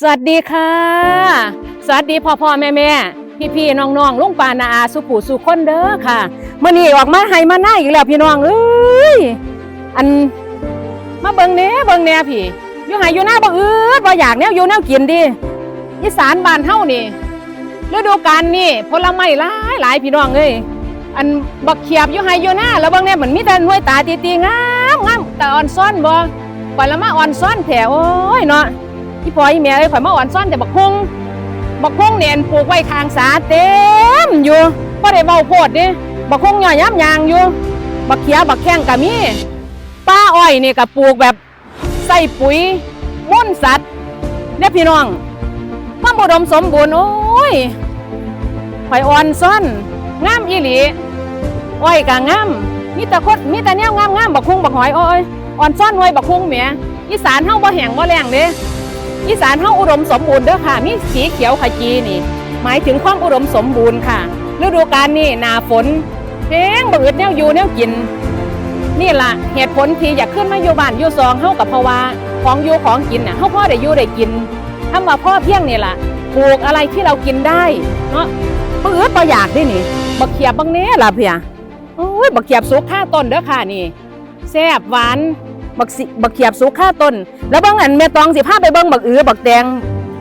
สวัสดีค่ะ สวัสดีพ่อพ่อแม่แม่พี่พี่น้องน้องลุงปานาอาสุผูสุคนเด้อค่ะมื่อนี้ออกมาให้มาหน้าอีกแล้วพี่น้องเอ้ยอันมาเบิ่งแหน่เบิ่งแหน่พี่อยู่ไหอยู่หน้าบ่อืดบ่อยากแนวอยู่แนวกินดิอีสานบ้านเฮานี่ฤดูกาลนี่ผลไม้หลายหลายพี่น้องเอ้ยอันบักเขียบอยู่ไหอยู่หน้าแล้วเบิ่งแหน่มันมีแต่หน่วยตาตีๆงามงามแต่อ่อนซ้อนบ่ปล่อยละมาอ่อนซ้อนแถวโอ้ยเนาะ พี่พลอยแม่เอ้ยข่อยมาอ่อนซ่อนแต่บักฮุงบักฮุงเนี่ยนปลูกไว้ข้างสาเต็มอยู่บ่ได้เบาโพดเดิบักฮุงย่อยย้ำยางอยู่บักเขียบักแข้งก็มีป้าอ้อยเนี่ยก็ปลูกแบบใส่ปุ๋ยมุ่นสัตว์เนี่ยพี่น้องความอุดมสมบูรณ์โอ้ยข่อยอ่อนซ่อนงามอีหลีอ้อยก็งามมีแต่คดมีแต่แนวงามๆบักฮุงบักหอยโอ้ยอ่อนซ่อนหวยบักฮุงแหมอีสานเฮาบ่แห้งบ่แล้งเด้ อีสานเฮาอุดมสมบูรณ์เด้อค่ะ มีสีเขียวขจีนี่ หมายถึงความอุดมสมบูรณ์ค่ะ ฤดูกาลนี่หนาฝนเพลงบืดแนวอยู่แนวกิน นี่ล่ะเหตุผลที่อยากขึ้นมาอยู่บ้านอยู่ซองเฮากับเพราว่าของอยู่ของกินน่ะเฮาพ่อได้อยู่ได้กินคำว่าพ่อเพียงนี่ล่ะปลูกอะไรที่เรากินได้เนาะบืดบ่อยากเด้นี่บักเขียบบางเนี้ล่ะเพียโอ้ยบักเขียบสุกค่าต้นเด้อค่ะนี่แซ่บหวาน บักสิบักเขียบสุกค่าต้น แล้วเบางอันแม่ตองสิพาไปเบิ่งบักอือบักแดง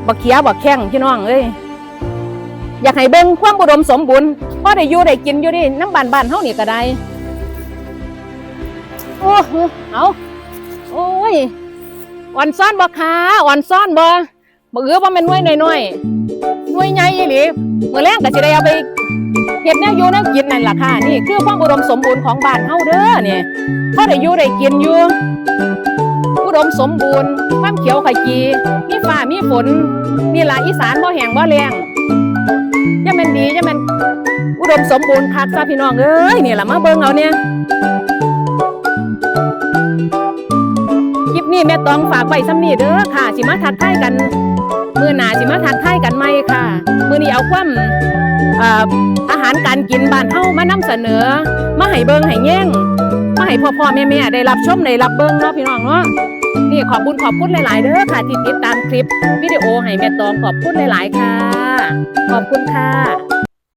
บักเขียบักแข้งพี่น้องเอ้ยอยากให้เบิ่งความอุดมสมบูรณ์พอได้อยู่ได้กินอยู่ดิน้ำบานบานเฮานี่ก็ได้โอ้โหเอาโอ้ยอ่อนซ้อนบ่ขาอ่อนซ้อนบ่บักอือบ่แม่นน่วยน้อยๆหน่วยใหญ่อีหลีมื้อแรงก็สิได้เอาไป เฮ็ดแนวอยู่แนวกินนั่นล่ะค่ะนี่คือความอุดมสมบูรณ์ของบ้านเฮาเด้อเนี่ยพอได้อยู่ได้กินอยู่อุดมสมบูรณ์ความเขียวขจีมีฟ้ามีฝนนี่ล่ะอีสานบ่แห้งบ่แล้งยังม่นดียังม่นอุดมสมบูรณ์คักซะพี่น้องเอ้ยนี่ล่ะมาเบิ่งเอาเนี่ยคลิปนี้แม่ตองฝากไว้ซ้ำนี่เด้อค่ะ สิมาทักทายกัน มื้อหน้าสิมาทักทายกันใหม่ค่ะ มื้อนี้เอาความ อาหารการกินบ้านเฮามานำเสนอ มาให้เบิ่งให้แย่งมาให้พ่อพ่อแม่แม่ได้รับชมได้รับเบิ่งเนาะพี่น้องเนาะนี่ขอบคุณขอบคุณหลาย ๆเด้อค่ะที่ติดตามคลิปวิดีโอให้แม่ตองขอบคุณหลาย ๆ ค่ะ ขอบคุณค่ะ